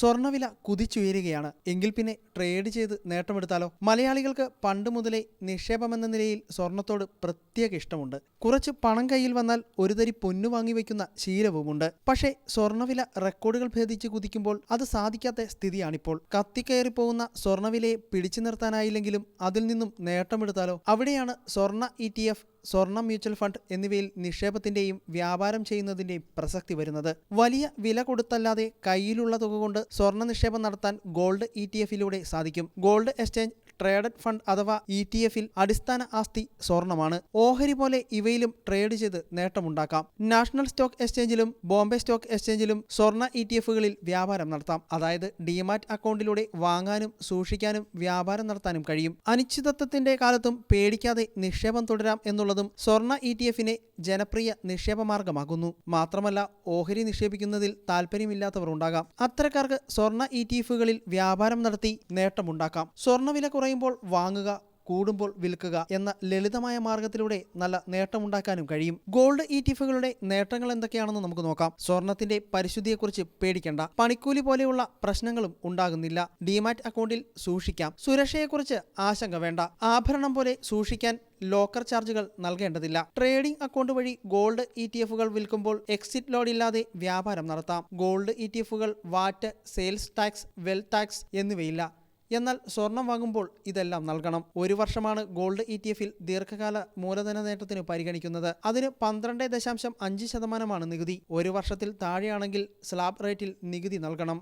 സ്വർണവില കുതിച്ചുയരുകയാണ്. എങ്കിൽ പിന്നെ ട്രേഡ് ചെയ്ത് നേട്ടമെടുത്താലോ? മലയാളികൾക്ക് പണ്ട് മുതലേ നിക്ഷേപമെന്ന നിലയിൽ സ്വർണത്തോട് പ്രത്യേക ഇഷ്ടമുണ്ട്. കുറച്ച് പണം കയ്യിൽ വന്നാൽ ഒരു തരി പൊന്നു വാങ്ങി വയ്ക്കുന്ന ശീലവുമുണ്ട്. പക്ഷേ സ്വർണവില റെക്കോർഡുകൾ ഭേദിച്ച് കുതിക്കുമ്പോൾ അത് സാധിക്കാത്ത സ്ഥിതിയാണിപ്പോൾ. കത്തിക്കയറി പോകുന്ന സ്വർണവിലയെ പിടിച്ചു നിർത്താനായില്ലെങ്കിലും അതിൽ നിന്നും നേട്ടമെടുത്താലോ? അവിടെയാണ് സ്വർണ ഇ ടി എഫ് സ്വർണം മ്യൂച്വൽ ഫണ്ട് എന്നിവയിൽ നിക്ഷേപത്തിന്റെയും വ്യാപാരം ചെയ്യുന്നതിന്റെയും പ്രസക്തി വരുന്നത്. വലിയ വില കൊടുത്തല്ലാതെ കയ്യിലുള്ള തുക കൊണ്ട് സ്വർണ നിക്ഷേപം നടത്താൻ ഗോൾഡ് ഇ ടി എഫിലൂടെ സാധിക്കും. ഗോൾഡ് എക്സ്ചേഞ്ച് ട്രേഡഡ് ഫണ്ട് അഥവാ ഇ ടി എഫിൽ അടിസ്ഥാന ആസ്തി സ്വർണമാണ്. ഓഹരി പോലെ ഇവയിലും ട്രേഡ് ചെയ്ത് നേട്ടമുണ്ടാക്കാം. നാഷണൽ സ്റ്റോക്ക് എക്സ്ചേഞ്ചിലും ബോംബെ സ്റ്റോക്ക് എക്സ്ചേഞ്ചിലും സ്വർണ ഇ ടി എഫുകളിൽ വ്യാപാരം നടത്താം. അതായത് ഡിമാറ്റ് അക്കൗണ്ടിലൂടെ വാങ്ങാനും സൂക്ഷിക്കാനും വ്യാപാരം നടത്താനും കഴിയും. അനിശ്ചിതത്വത്തിന്റെ കാലത്തും പേടിക്കാതെ നിക്ഷേപം തുടരാം എന്നുള്ളതും സ്വർണ ഇ ടി എഫിനെ ജനപ്രിയ നിക്ഷേപ മാർഗമാകുന്നു മാത്രമല്ല ഓഹരി നിക്ഷേപിക്കുന്നതിൽ താല്പര്യമില്ലാത്തവർ ഉണ്ടാകാം. അത്തരക്കാർക്ക് സ്വർണ ഇ ടി എഫുകളിൽ വ്യാപാരം നടത്തി നേട്ടമുണ്ടാക്കാം. സ്വർണവില കുറയുമ്പോൾ വാങ്ങുക കൂടുമ്പോൾ വിൽക്കുക എന്ന ലളിതമായ മാർഗത്തിലൂടെ നല്ല നേട്ടമുണ്ടാക്കാനും കഴിയും. ഗോൾഡ് ഇ ടി എഫുകളുടെ നേട്ടങ്ങൾ എന്തൊക്കെയാണെന്ന് നമുക്ക് നോക്കാം. സ്വർണത്തിന്റെ പരിശുദ്ധിയെക്കുറിച്ച് പേടിക്കേണ്ട. പണിക്കൂലി പോലെയുള്ള പ്രശ്നങ്ങളും ഉണ്ടാകുന്നില്ല. ഡിമാറ്റ് അക്കൗണ്ടിൽ സൂക്ഷിക്കാം. സുരക്ഷയെക്കുറിച്ച് ആശങ്ക വേണ്ട. ആഭരണം പോലെ സൂക്ഷിക്കാൻ ലോക്കർ ചാർജുകൾ നൽകേണ്ടതില്ല. ട്രേഡിംഗ് അക്കൗണ്ട് വഴി ഗോൾഡ് ഇ ടി എഫുകൾ വിൽക്കുമ്പോൾ എക്സിറ്റ് ലോഡ് ഇല്ലാതെ വ്യാപാരം നടത്താം. Gold E T എഫുകൾ VAT sales tax wealth tax എന്നിവയില്ല. എന്നാൽ സ്വർണം വാങ്ങുമ്പോൾ ഇതെല്ലാം നൽകണം. ഒരു വർഷമാണ് ഗോൾഡ് ഇ ടി എഫിൽ ദീർഘകാല മൂലധന നേട്ടത്തിന് പരിഗണിക്കുന്നത്. അതിന് പന്ത്രണ്ട് ദശാംശം അഞ്ച് ശതമാനമാണ് നികുതി. ഒരു വർഷത്തിൽ താഴെയാണെങ്കിൽ സ്ലാബ് റേറ്റിൽ നികുതി നൽകണം.